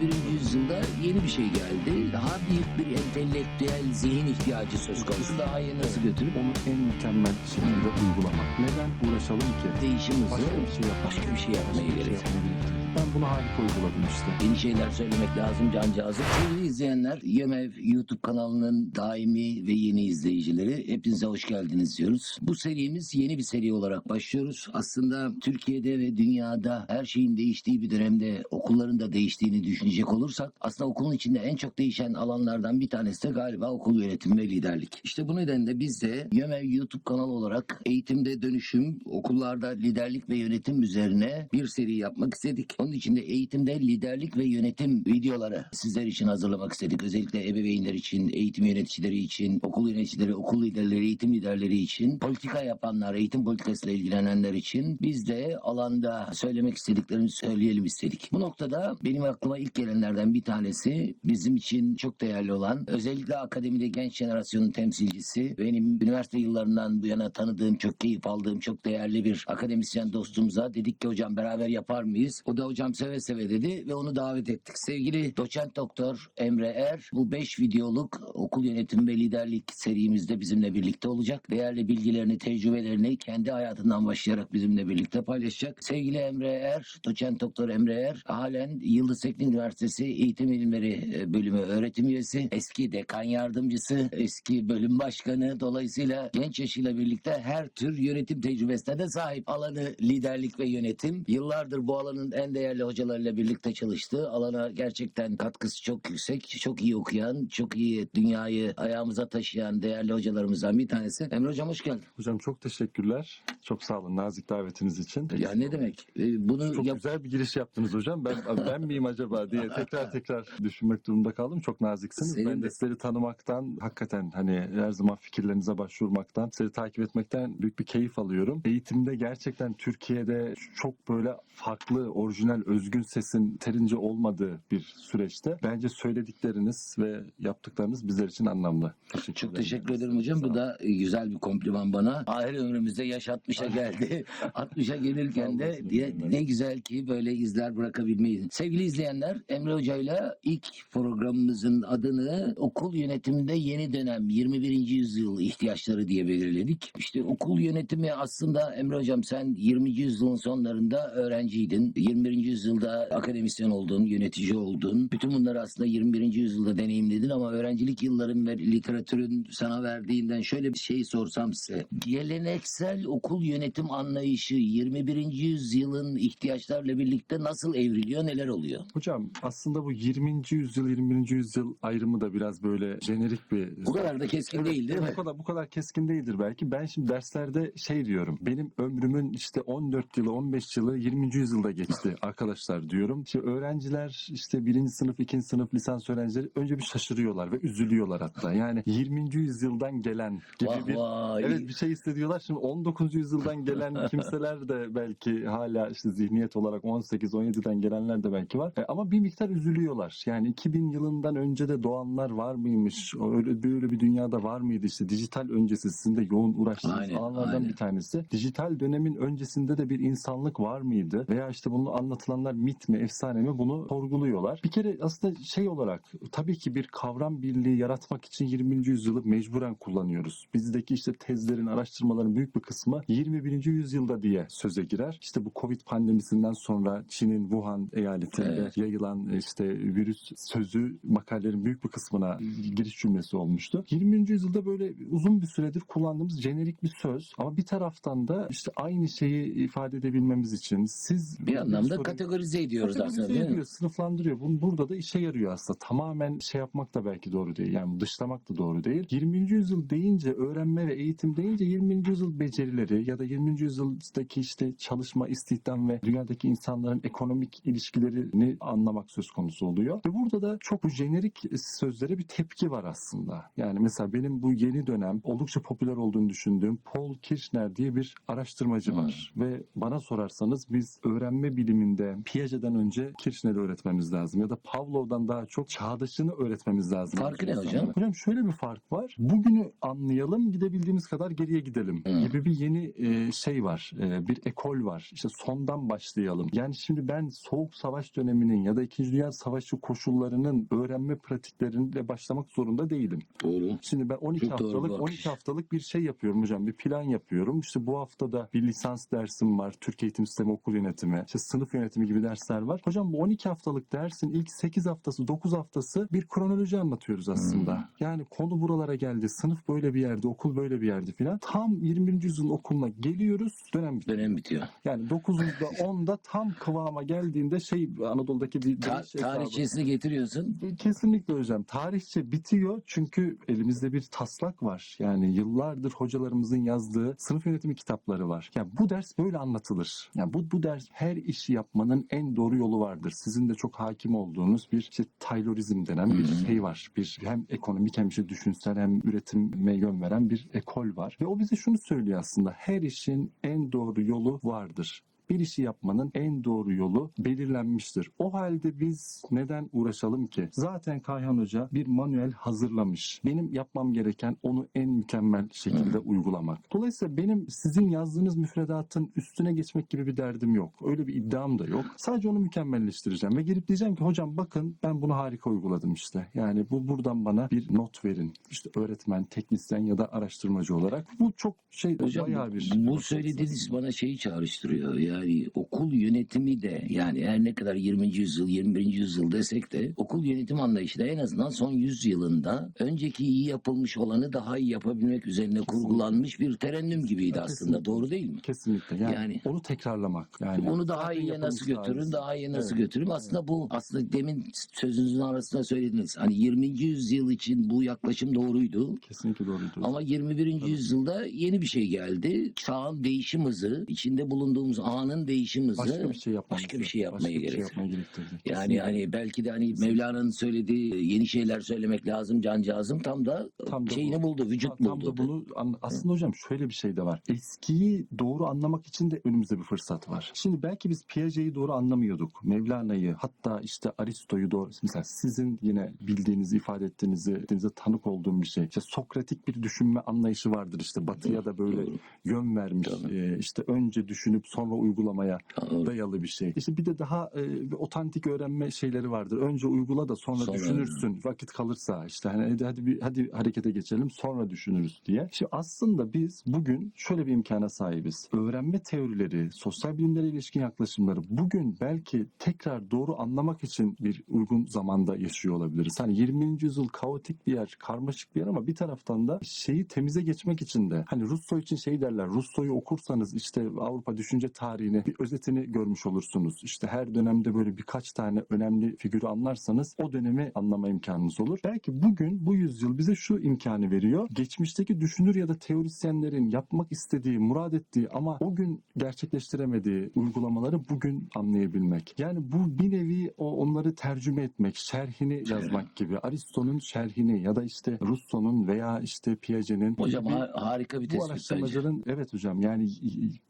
21. yüzyılda yeni bir şey geldi. Daha büyük bir entelektüel zihin ihtiyacı söz konusu. Daha iyi nasıl götürüp Onu en mükemmel şekilde uygulamak. Neden uğraşalım ki? değişim hızı şey başka bir şey yapmaya Başka bir şey yapmaya Ben bunu harika uyguladım işte. Yeni şeyler söylemek lazım cancağızım. Sevgili izleyenler, Yemev YouTube kanalının daimi ve yeni izleyicileri hepinize hoş geldiniz diyoruz. Bu serimiz yeni bir seri olarak başlıyoruz. Aslında Türkiye'de ve dünyada her şeyin değiştiği bir dönemde okulların da değiştiğini düşünecek olursak aslında okulun içinde en çok değişen alanlardan bir tanesi de galiba okul yönetimi ve liderlik. İşte bu nedenle biz de Yemev YouTube kanalı olarak eğitimde dönüşüm, okullarda liderlik ve yönetim üzerine bir seri yapmak istedik. Onun için de eğitimde liderlik ve yönetim videoları sizler için hazırlamak istedik. Özellikle ebeveynler için, eğitim yöneticileri için, okul yöneticileri, okul liderleri, eğitim liderleri için, politika yapanlar, eğitim politikasıyla ilgilenenler için biz de alanda söylemek istediklerimizi söyleyelim istedik. Bu noktada benim aklıma ilk gelenlerden bir tanesi bizim için çok değerli olan, özellikle akademide genç jenerasyonun temsilcisi, benim üniversite yıllarından bu yana tanıdığım, çok keyif aldığım, çok değerli bir akademisyen dostumuza dedik ki hocam beraber yapar mıyız? O da hocam seve seve dedi ve onu davet ettik. Sevgili doçent doktor Emre Er bu 5 videoluk okul yönetimi ve liderlik serimizde bizimle birlikte olacak. Değerli bilgilerini, tecrübelerini kendi hayatından başlayarak bizimle birlikte paylaşacak. Sevgili Emre Er, doçent doktor Emre Er halen Yıldız Teknik Üniversitesi Eğitim Bilimleri e, Bölümü öğretim üyesi, eski dekan yardımcısı, eski bölüm başkanı dolayısıyla genç yaşıyla birlikte her tür yönetim tecrübesine de sahip. Alanı liderlik ve yönetim. Yıllardır bu alanın en değerli hocalarıyla birlikte çalıştı. Alana gerçekten katkısı çok yüksek, çok iyi okuyan, çok iyi dünyayı ayağımıza taşıyan değerli hocalarımızdan bir tanesi. Emre Hocam hoş geldin. Hocam çok teşekkürler. Çok sağ olun nazik davetiniz için. Ya ne demek? Ee, Bunu Çok yap- güzel bir giriş yaptınız hocam. Ben ben miyim acaba diye tekrar tekrar düşünmek durumunda kaldım. Çok naziksiniz. Senin ben de sizleri tanımaktan hakikaten hani her zaman fikirlerinize başvurmaktan, sizleri takip etmekten büyük bir keyif alıyorum. Eğitimde gerçekten Türkiye'de çok böyle farklı, orijinal, özgün sesin terince olmadığı bir süreçte bence söyledikleriniz ve yaptıklarınız bizler için anlamlı. Teşekkür Çok ederim. teşekkür ederim hocam. Bu da güzel bir kompliman bana. Ahir ömrümüzde yaş 60'a geldi. 60'a gelirken de diye, ne güzel ki böyle izler bırakabilmeyi. Sevgili izleyenler, Emre Hoca'yla ilk programımızın adını okul yönetiminde yeni dönem 21. yüzyıl ihtiyaçları diye belirledik. İşte okul yönetimi aslında Emre Hocam sen 20. yüzyılın sonlarında öğrenciydin. 21. yüzyılda akademisyen oldun, yönetici oldun. Bütün bunları aslında 21. yüzyılda deneyimledin ama öğrencilik yılların ve literatürün sana verdiğinden şöyle bir şey sorsam size. Geleneksel okul yönetim anlayışı 21. yüzyılın ihtiyaçlarla birlikte nasıl evriliyor, neler oluyor? Hocam aslında bu 20. yüzyıl 21. yüzyıl ayrımı da biraz böyle jenerik bir Bu kadar da keskin değil değil mi? Bu kadar bu kadar keskin değildir belki. Ben şimdi derslerde şey diyorum. Benim ömrümün işte 14 yılı 15 yılı 20. yüzyılda geçti arkadaşlar diyorum. İşte öğrenciler işte birinci sınıf, ikinci sınıf lisans öğrencileri önce bir şaşırıyorlar ve üzülüyorlar hatta. Yani 20. yüzyıldan gelen gibi Vah bir vay. Evet bir şey hissediyorlar. Şimdi 19. yüzyıldan gelen kimseler de belki hala işte zihniyet olarak 18-17'den gelenler de belki var. E, ama bir miktar üzülüyorlar. Yani 2000 yılından önce de doğanlar var mıymış? Öyle böyle bir dünyada var mıydı işte dijital öncesi sizin de yoğun uğraştığınız Aynen, alanlardan aynen. bir tanesi. Dijital dönemin öncesinde de bir insanlık var mıydı? Veya işte bunu anlatılanlar mit mi, efsane mi bunu sorguluyorlar. Bir kere aslında şey olarak tabii ki bir kavram birliği yaratmak için 20. yüzyılı mecburen kullanıyoruz. Bizdeki işte tezlerin, araştırmaların büyük bir kısmı 21. yüzyılda diye söze girer. İşte bu Covid pandemisinden sonra Çin'in Wuhan eyaletinde Evet. yayılan işte virüs sözü makalelerin büyük bir kısmına giriş cümlesi olmuştu. 20. yüzyılda böyle uzun bir süredir kullandığımız jenerik bir söz ama bir taraftan da işte aynı şeyi ifade edebilmemiz için siz Bir anlamda kategorize ediyoruz Kategorize aslında değil mi? ediyor, sınıflandırıyor. Bunun burada da işe yarıyor aslında. Tamamen şey yapmak da belki doğru değil. Yani dışlamak da doğru değil. 20. yüzyıl deyince, öğrenme ve eğitim deyince 20. yüzyıl becerileri ya da 20. yüzyıldaki işte çalışma, istihdam ve dünyadaki insanların ekonomik ilişkilerini anlamak söz konusu oluyor. Ve burada da çok jenerik sözlere bir tepki var aslında. Yani mesela benim bu yeni dönem oldukça popüler olduğunu düşündüğüm Paul Kirchner diye bir araştırmacı var. Ve bana sorarsanız biz öğrenme biliminde döneminde Piaget'den önce Kirchner'i öğretmemiz lazım ya da Pavlov'dan daha çok çağdaşını öğretmemiz lazım. Farkı ne hocam? Hocam şöyle bir fark var. Bugünü anlayalım, gidebildiğimiz kadar geriye gidelim Hı. gibi bir yeni e, şey var. E, bir ekol var. İşte sondan başlayalım. Yani şimdi ben Soğuk Savaş döneminin ya da İkinci Dünya Savaşı koşullarının öğrenme pratikleriyle başlamak zorunda değilim. Doğru. Şimdi ben 12 Çok haftalık bakış. 12 haftalık bir şey yapıyorum hocam. Bir plan yapıyorum. İşte bu haftada bir lisans dersim var. Türk Eğitim Sistemi Okul Yönetimi. işte sınıf yönetimi gibi dersler var. Hocam bu 12 haftalık dersin ilk 8 haftası 9 haftası bir kronoloji anlatıyoruz aslında. Hmm. Yani konu buralara geldi. Sınıf böyle bir yerde, okul böyle bir yerde filan. Tam 20. yüzyıl okuluna geliyoruz. Dönem bitiyor. Dönem bitiyor. Yani 9'da 10'da tam kıvama geldiğinde şey Anadolu'daki bir Ta- hesabı- tarihçesini getiriyorsun. Kesinlikle hocam. Tarihçe bitiyor çünkü elimizde bir taslak var. Yani yıllardır hocalarımızın yazdığı sınıf yönetimi kitapları var. Yani bu ders böyle anlatılır. Yani bu, bu ders her işi yapmanın en doğru yolu vardır. Sizin de çok hakim olduğunuz bir işte Taylorizm denen bir şey var. Bir hem ekonomik hem işte düşünsel hem üretime yön veren bir ekol var. Ve o bize şunu söylüyor aslında. Her işin en doğru yolu vardır bir işi yapmanın en doğru yolu belirlenmiştir. O halde biz neden uğraşalım ki? Zaten Kayhan Hoca bir manuel hazırlamış. Benim yapmam gereken onu en mükemmel şekilde uygulamak. Dolayısıyla benim sizin yazdığınız müfredatın üstüne geçmek gibi bir derdim yok. Öyle bir iddiam da yok. Sadece onu mükemmelleştireceğim ve gelip diyeceğim ki hocam bakın ben bunu harika uyguladım işte. Yani bu buradan bana bir not verin. İşte öğretmen, teknisyen ya da araştırmacı olarak. Bu çok şey Hocam bayağı bir bu söylediğiniz bana şeyi çağrıştırıyor. Yani okul yönetimi de yani her ne kadar 20. yüzyıl 21. yüzyıl desek de okul yönetim anlayışı da en azından son 100 yılında önceki iyi yapılmış olanı daha iyi yapabilmek üzerine kurgulanmış bir terennüm gibiydi Ya, aslında. kesinlikle. Doğru değil mi? Kesinlikle. Yani, Yani- onu tekrarlamak. Yani Onu daha iyiye nasıl götürün, daha iyiye nasıl Evet. götürün. Aslında bu aslında demin sözünüzün arasında söylediniz. Hani 20. yüzyıl için bu yaklaşım doğruydu. Kesinlikle doğruydu. Ama 21. Tabii. yüzyılda yeni bir şey geldi. Çağın değişim hızı, içinde bulunduğumuz anın değişim hızı başka bir şey yapmamız başka bir şey yapmaya başka bir şey gerek. yapmaya gerektirdi. Yani Kesinlikle. hani belki de hani Mevlana'nın söylediği yeni şeyler söylemek lazım cancağızım tam da Tam da şeyini bu. buldu, vücut Ta- tam buldu. da bunu aslında hocam şöyle bir şey de var. Eskiyi doğru anlamak için de önümüzde bir fırsat var. Şimdi belki biz Piaget'i doğru anlamıyorduk. Mevlana'yı hatta işte Aristo'yu doğru mesela sizin yine bildiğinizi ifade ettiğinizi ettiğinize tanık olduğum bir şey. İşte Sokratik bir düşünme anlayışı vardır işte batıya da böyle yön vermiş. Ee, işte önce düşünüp sonra uygulamaya Doğru. dayalı bir şey. İşte bir de daha e, otantik öğrenme şeyleri vardır. Önce uygula da sonra, Sonra- düşünürsün. Vakit kalırsa işte hani hadi hadi, bir, hadi harekete geçelim sonra düşünürüz diye. Şimdi aslında biz bugün şöyle bir imkana sahibiz. Öğrenme teorileri, sosyal bilimlere ilişkin yaklaşımları bugün belki tekrar doğru anlamak için bir uygun zamanda yaşıyor olabiliriz. Hani 20. yüzyıl kaotik bir yer, karmaşık bir yer ama bir taraftan da şeyi temize geçmek için de hani Russo için şey derler. Russo'yu okursanız işte Avrupa düşünce tarihini bir özetini görmüş olursunuz. İşte her dönemde böyle birkaç tane önemli figürü anlarsanız o dönemi anlama imkanınız olur. Belki bugün bu yüzyıl bize şu imkanı veriyor. Geçmişteki düşünür ya da teorisyenlerin yapmak istediği, murad ettiği ama o gün gerçekleştiremediği uygulamaları bugün anlayabilmek. Yani bu bir nevi o onları tercüme etmek, şerhini yazmak gibi. Aristo'nun şerhini ya da işte Russo'nun veya işte Piaget'in Hocam ha- harika bir bu tespit bence. araştırmacıların evet hocam yani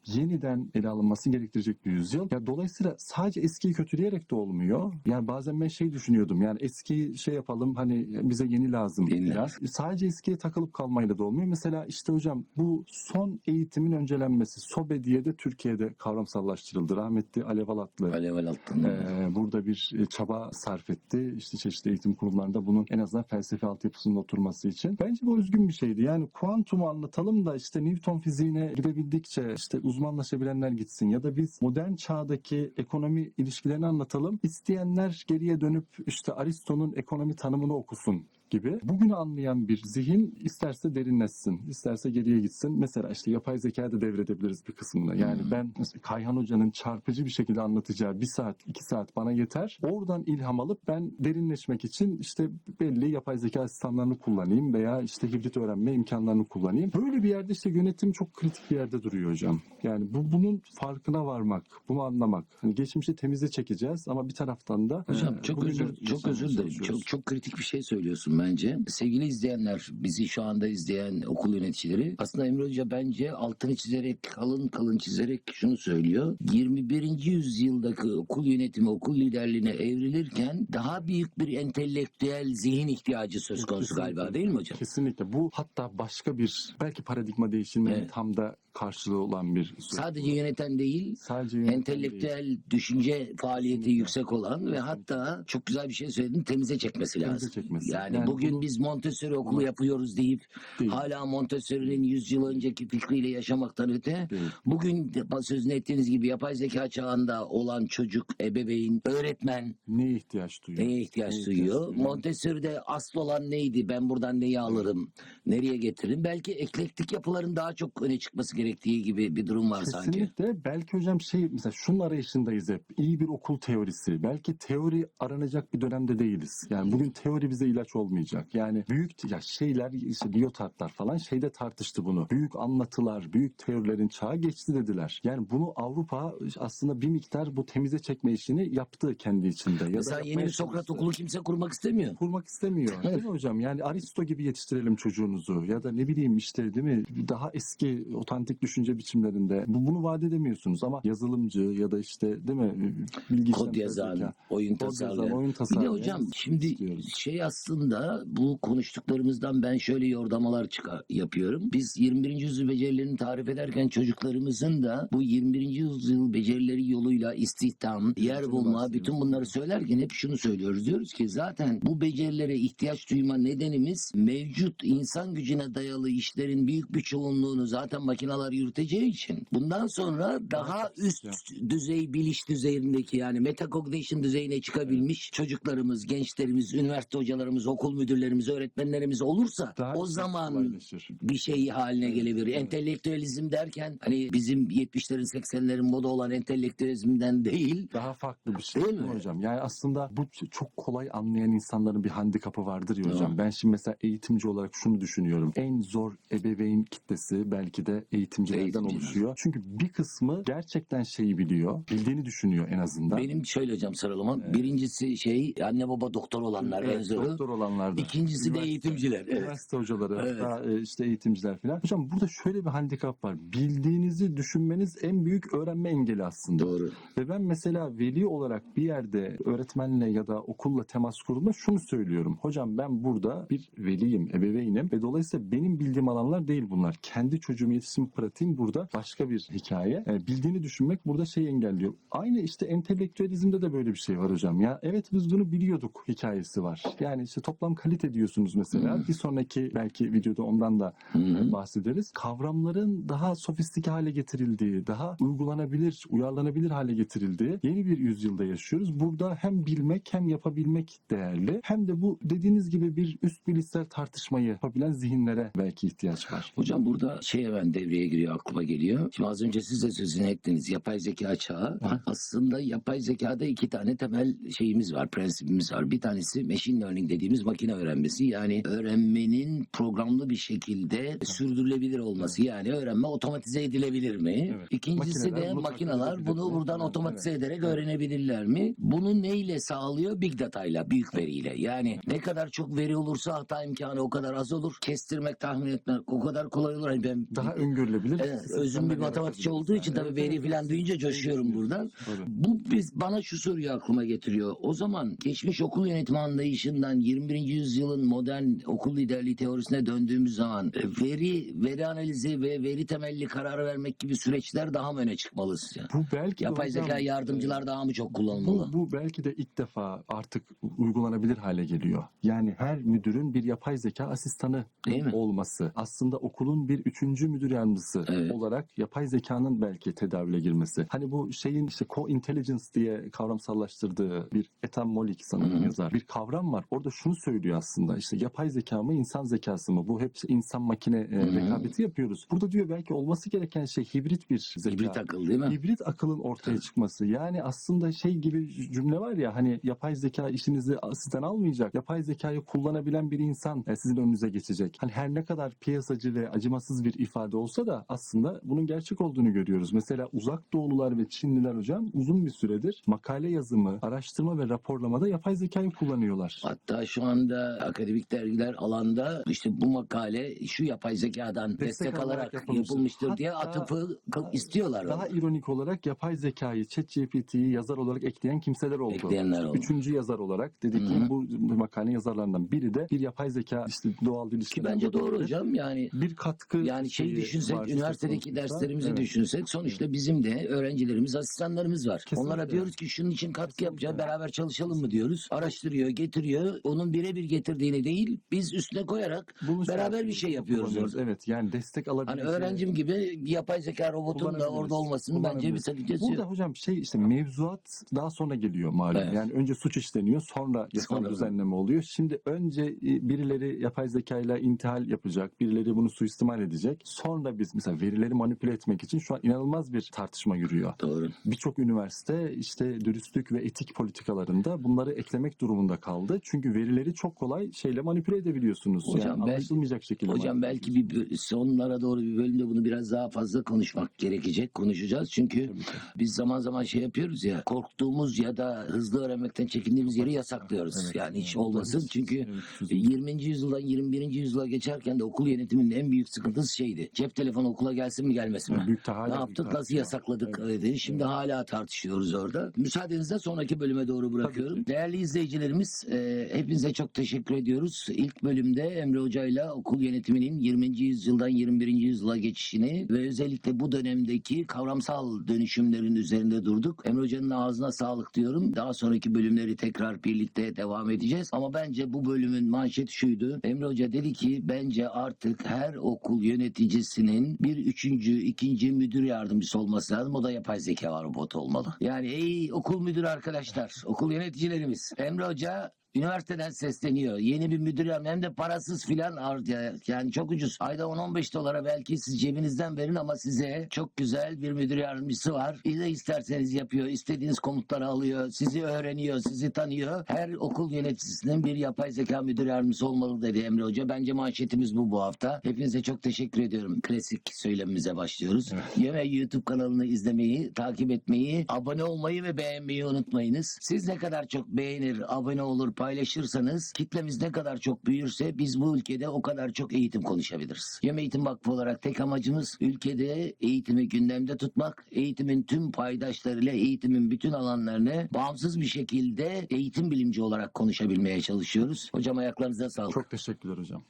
yeniden ele alınması gerektirecek bir yüzyıl. Ya dolayısıyla sadece eskiyi kötüleyerek de olmuyor. Yani bazen ben şey düşünüyordum. Yani eskiyi şey yapalım hani bize yeni lazım Yeni biraz. Sadece eskiye takılıp kalmayla da olmuyor. Mesela işte hocam bu son eğitimin öncelenmesi SOBE diye de Türkiye'de kavramsallaştırıldı. Rahmetli Alev Alatlı Alev Alat'tan. ee, burada bir e, çaba sarf etti. İşte çeşitli eğitim kurumlarında bunun en azından felsefe altyapısının oturması için. Bence bu özgün bir şeydi. Yani kuantumu anlatalım da işte Newton fiziğine gidebildikçe işte uzmanlaşabilenler gitsin ya da biz modern çağdaki ekonomi ilişkilerini anlatalım. İsteyenler geriye dönüp işte Aristo'nun ekonomi tanımını okusun gibi. Bugünü anlayan bir zihin isterse derinleşsin, isterse geriye gitsin. Mesela işte yapay zeka da devredebiliriz bir kısmını. Yani Hmm. ben mesela Kayhan Hoca'nın çarpıcı bir şekilde anlatacağı bir saat, iki saat bana yeter. Oradan ilham alıp ben derinleşmek için işte belli yapay zeka asistanlarını kullanayım veya işte hibrit öğrenme imkanlarını kullanayım. Böyle bir yerde işte yönetim çok kritik bir yerde duruyor hocam. Yani bu bunun farkına varmak, bunu anlamak. Hani geçmişi temize çekeceğiz ama bir taraftan da Hocam e, çok özür çok özür dilerim. Çok çok kritik bir şey söylüyorsun bence. Sevgili izleyenler, bizi şu anda izleyen okul yöneticileri aslında Emre Hoca bence altını çizerek, kalın kalın çizerek şunu söylüyor. 21. yüzyıldaki okul yönetimi, okul liderliğine evrilirken daha büyük bir entelektüel zihin ihtiyacı söz konusu Kesinlikle. galiba değil mi hocam? Kesinlikle. Bu hatta başka bir belki paradigma değişiminin Evet. tam da karşılığı olan bir söz. Sadece yöneten değil, Sadece yönetim değil. entelektüel düşünce faaliyeti Kesinlikle. yüksek olan ve hatta çok güzel bir şey söyledin temize çekmesi Temize lazım. çekmesi. Yani, Yani bugün bunu- biz Montessori okulu bunu- yapıyoruz deyip Değil. hala Montessori'nin 100 yıl önceki fikriyle yaşamaktan öte Değil. bugün sözünü ettiğiniz gibi yapay zeka çağında olan çocuk, ebeveyn, öğretmen Neye ihtiyaç duyuyor? neye ihtiyaç Neye duyuyor? ihtiyaç duyuyor? Montessori'de asıl olan neydi? Ben buradan neyi alırım? Nereye getiririm? Belki eklektik yapıların daha çok öne çıkması gerektiği gibi bir durum var sanki. Kesinlikle. Belki hocam şey mesela şunun arayışındayız hep. İyi bir okul teorisi. Belki teori aranacak bir dönemde değiliz. Yani bugün teori bize ilaç olmayacak. Yani büyük ya şeyler işte Lyotardlar falan şeyde tartıştı bunu. Büyük anlatılar, büyük teorilerin çağı geçti dediler. Yani bunu Avrupa aslında bir miktar bu temize çekme işini yaptı kendi içinde. Ya Mesela yeni bir Sokrat çalıştı. okulu kimse kurmak istemiyor. kurmak istemiyor. Değil mi hocam? Yani Aristo gibi yetiştirelim çocuğunuzu ya da ne bileyim işte değil mi? Daha eski otantik düşünce biçimlerinde. Bu, bunu vaat edemiyorsunuz ama yazılımcı ya da işte değil mi? Bilgi Kod zeka, oyun tasarlayan. oyun Bir de tasarlayan hocam şimdi istiyoruz. şey aslında bu konuştuklarımızdan ben şöyle yordamalar çıkar, yapıyorum. Biz 21. yüzyıl becerilerini tarif ederken çocuklarımızın da bu 21. yüzyıl becerileri yoluyla istihdam, yer bulma, bütün bunları söylerken hep şunu söylüyoruz. Diyoruz ki zaten bu becerilere ihtiyaç duyma nedenimiz mevcut insan gücüne dayalı işlerin büyük bir çoğunluğunu zaten makineler yürüteceği için bundan sonra daha üst düzey biliş düzeyindeki yani metacognition düzeyine çıkabilmiş çocuklarımız, gençlerimiz, üniversite hocalarımız, okul müdürlerimiz, öğretmenlerimiz olursa Daha o zaman bir şey haline gelebilir. Entelektüelizm derken hani bizim 70'lerin 80'lerin moda olan entelektüelizmden değil Daha farklı bir şey Değil mi hocam? Yani aslında bu çok kolay anlayan insanların bir handikapı vardır ya hocam. Ben şimdi mesela eğitimci olarak şunu düşünüyorum. En zor ebeveyn kitlesi belki de eğitimcilerden Eğitimciler. oluşuyor. Çünkü bir kısmı gerçekten şeyi biliyor. Bildiğini düşünüyor en azından. benim şöyle hocam sıralamam. Evet. Birincisi şey anne baba doktor olanlar Evet, zoru. doktor olanlardan. İkincisi de Üniversite- eğitimciler. Evet. Üniversite hocaları, Evet. hatta, e, işte eğitimciler falan. Hocam burada şöyle bir handikap var. Bildiğinizi düşünmeniz en büyük öğrenme engeli aslında. Doğru. Ve ben mesela veli olarak bir yerde öğretmenle ya da okulla temas kurduğumda şunu söylüyorum. Hocam ben burada bir veliyim, ebeveynim ve dolayısıyla benim bildiğim alanlar değil bunlar. Kendi çocuğumu yetiştirme pratiğim burada başka bir hikaye. Yani bildiğini düşünmek burada şey engelliyor. Aynı işte entelektüelizmde de böyle bir şey var hocam. Ya evet biz bunu biliyorduk hikayesi var. Yani işte toplam kalite diyorsunuz mesela. Hı. Bir sonraki belki videoda ondan da Hı hı. bahsederiz. Kavramların daha sofistike hale getirildiği, daha uygulanabilir, uyarlanabilir hale getirildiği yeni bir yüzyılda yaşıyoruz. Burada hem bilmek hem yapabilmek değerli. Hem de bu dediğiniz gibi bir üst bilişsel tartışmayı yapabilen zihinlere belki ihtiyaç var. Hocam burada şey hemen devreye giriyor aklıma geliyor. Şimdi az önce siz de sözünü ettiniz. Yapay zeka çağı. Hı. Aslında yapay zekada iki tane temel şeyimiz var, prensibimiz var. Bir tanesi machine learning dediğimiz makine öğrenmesi. Yani öğrenmenin programlı bir şekilde sürdürülebilir olması. Yani öğrenme otomatize edilebilir mi? Evet. İkincisi Makineler de makineler bunu buradan otomatize evet. ederek öğrenebilirler mi? Bunu neyle sağlıyor? Big data ile, büyük veriyle. Yani ne kadar çok veri olursa hata imkanı o kadar az olur. Kestirmek, tahmin etmek o kadar kolay olur. Hani ben Daha öngörülebilir. Evet, özüm bir matematikçi olduğu için Yani. tabii veri falan duyunca coşuyorum buradan. Tabii. Bu biz bana şu soruyu aklıma getiriyor. O zaman geçmiş okul yönetimi anlayışından 21. yüzyılın modern okul liderliği teorisine döndüğümüz zaman e, veri, veri analizi ve veri temelli karar vermek gibi süreçler daha mı öne çıkmalı sizce? Bu belki Yapay hocam, zeka yardımcılar daha mı çok kullanılmalı? Bu, bu belki de ilk defa artık uygulanabilir hale geliyor. Yani her müdürün bir yapay zeka asistanı Değil mi? olması. Aslında okulun bir üçüncü müdür yardımcısı Evet. olarak yapay zekanın belki tedavüle girmesi. Hani bu şeyin işte co-intelligence diye kavramsallaştırdığı bir Ethan Mollick sanırım Hı hı. yazar. Bir kavram var. Orada şunu söylüyor aslında. İşte yapay zeka mı insan zekası mı? Bu hep insan makine e, Hı hı. rekabeti yapıyoruz. Burada diyor belki olması gereken şey hibrit bir zeka. Hibrit akıl değil mi? Hibrit akılın ortaya çıkması. Yani aslında şey gibi cümle var ya hani yapay zeka işinizi sizden almayacak. Yapay zekayı kullanabilen bir insan e, sizin önünüze geçecek. Hani her ne kadar piyasacı ve acımasız bir ifade olsa da da aslında bunun gerçek olduğunu görüyoruz. Mesela uzak doğulular ve Çinliler hocam uzun bir süredir makale yazımı, araştırma ve raporlamada yapay zekayı kullanıyorlar. Hatta şu anda akademik dergiler alanda işte bu makale şu yapay zekadan destek, alarak alarak yapılmıştır. yapılmıştır diye Hatta- atıfı istiyorlar. Daha onu. ironik olarak yapay zekayı, ChatGPT'yi yazar olarak ekleyen kimseler oldu. Ekleyenler oldu. Üçüncü yazar olarak dedik ki bu makalenin yazarlarından biri de bir yapay zeka işte doğal dil Ki bence doğru hocam yani Bir katkı yani şey şeyi var üniversitedeki derslerimizi Evet. düşünsek sonuçta bizim de öğrencilerimiz asistanlarımız var. Kesinlikle. Onlara diyoruz ki şunun için katkı Kesinlikle. yapacağız beraber çalışalım mı diyoruz. Araştırıyor getiriyor onun birebir getirdiğini değil biz üstüne koyarak Bunu beraber bir şey yapıyoruz orada. Evet yani destek Hani alabileceği. öğrencim gibi yapay zeka robotun da orada olmasının bence bir sakıncası Burada yok. hocam şey işte mevzuat daha sonra geliyor malum. Evet. Yani önce suç işleniyor sonra yasal Sonra. düzenleme oluyor. Şimdi önce e, birileri yapay zekayla intihal yapacak. Birileri bunu suistimal edecek. Sonra biz mesela verileri manipüle etmek için şu an inanılmaz bir tartışma yürüyor. Doğru. Birçok üniversite işte dürüstlük ve etik politikalarında bunları eklemek durumunda kaldı. Çünkü verileri çok kolay şeyle manipüle edebiliyorsunuz. Hocam yani belki- anlaşılmayacak şekilde. Hocam belki bir sonlara doğru bir bölümde bunu biraz daha fazla konuşmak gerekecek. Konuşacağız çünkü Tabii biz zaman zaman şey yapıyoruz ya korktuğumuz ya da hızlı öğrenmekten çekindiğimiz yeri yasaklıyoruz. Evet, yani hiç olmasın çünkü evet, çözüm. 20. yüzyıldan 21. yüzyıla geçerken de okul yönetiminin en büyük sıkıntısı şeydi. Cep telefonu okula gelsin mi gelmesin mi? Büyük hala Ne yaptık nasıl yasakladık Evet. dedi. Şimdi hala tartışıyoruz orada. Müsaadenizle sonraki bölüme doğru bırakıyorum. Değerli izleyicilerimiz e, hepinize çok teşekkür ediyoruz. İlk bölümde Emre Hoca ile okul yönetiminin 20. yüzyıldan 21. yüzyıla geçişini ve özellikle bu dönemdeki kavramsal dönüşümlerin üzerinde durduk. Emre Hoca'nın ağzına sağlık diyorum. Daha sonraki bölümleri tekrar birlikte devam edeceğiz. Ama bence bu bölümün manşeti şuydu. Emre Hoca dedi ki bence artık her okul yöneticisinin bir üçüncü, ikinci müdür yardımcısı olması lazım. O da yapay zeka robotu olmalı. Yani ey okul müdürü arkadaşlar, okul yöneticilerimiz. Emre Hoca Üniversiteden sesleniyor. Yeni bir müdür hem de parasız filan ar- ya- yani çok ucuz. Ayda 10-15 dolara belki siz cebinizden verin ama size çok güzel bir müdür yardımcısı var. Ne isterseniz yapıyor. istediğiniz komutları alıyor. Sizi öğreniyor. Sizi tanıyor. Her okul yöneticisinin bir yapay zeka müdür yardımcısı olmalı dedi Emre Hoca. Bence manşetimiz bu bu hafta. Hepinize çok teşekkür ediyorum. Klasik söylemimize başlıyoruz. Yeme YouTube kanalını izlemeyi, takip etmeyi, abone olmayı ve beğenmeyi unutmayınız. Siz ne kadar çok beğenir, abone olur, paylaşırsanız kitlemiz ne kadar çok büyürse biz bu ülkede o kadar çok eğitim konuşabiliriz. Yeme Eğitim Vakfı olarak tek amacımız ülkede eğitimi gündemde tutmak, eğitimin tüm paydaşlarıyla eğitimin bütün alanlarını bağımsız bir şekilde eğitim bilimci olarak konuşabilmeye çalışıyoruz. Hocam ayaklarınıza sağlık. Çok teşekkürler hocam.